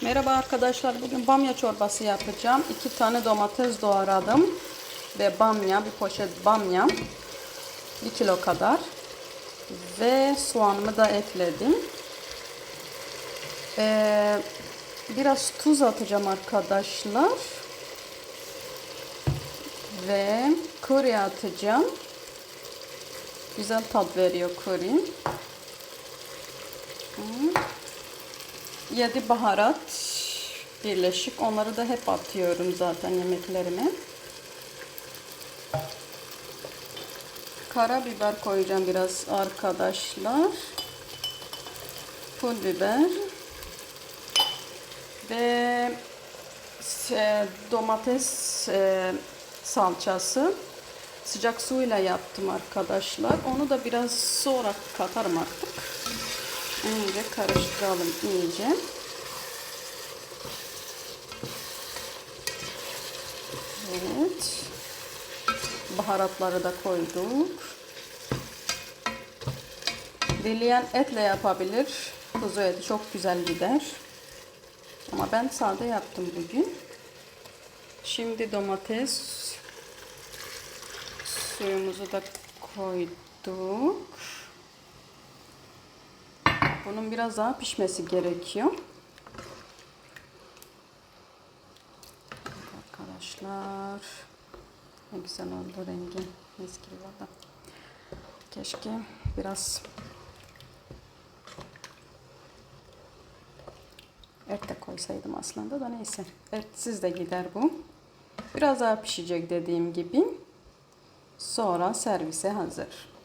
Merhaba arkadaşlar. Bugün bamya çorbası yapacağım. İki tane domates doğradım. Ve bamya, bir poşet bamya. Bir kilo kadar. Ve soğanımı da ekledim. Ee, biraz tuz atacağım arkadaşlar. Ve kuri atacağım. Güzel tat veriyor kuri. Hı. 7 baharat birleşik. Onları da hep atıyorum zaten yemeklerime. Karabiber koyacağım biraz arkadaşlar. Pul biber. Ve e, domates e, salçası. Sıcak suyla yaptım arkadaşlar. Onu da biraz sonra katarım artık. Önce karıştıralım iyice. Evet. Baharatları da koyduk. Dileyen etle yapabilir. Kuzu eti çok güzel gider. Ama ben sade yaptım bugün. Şimdi domates suyumuzu da koyduk. Bunun biraz daha pişmesi gerekiyor. Arkadaşlar ne güzel oldu rengi. Mis gibi. Keşke biraz et de koysaydım aslında da neyse. Etsiz de gider bu. Biraz daha pişecek dediğim gibi. Sonra servise hazır.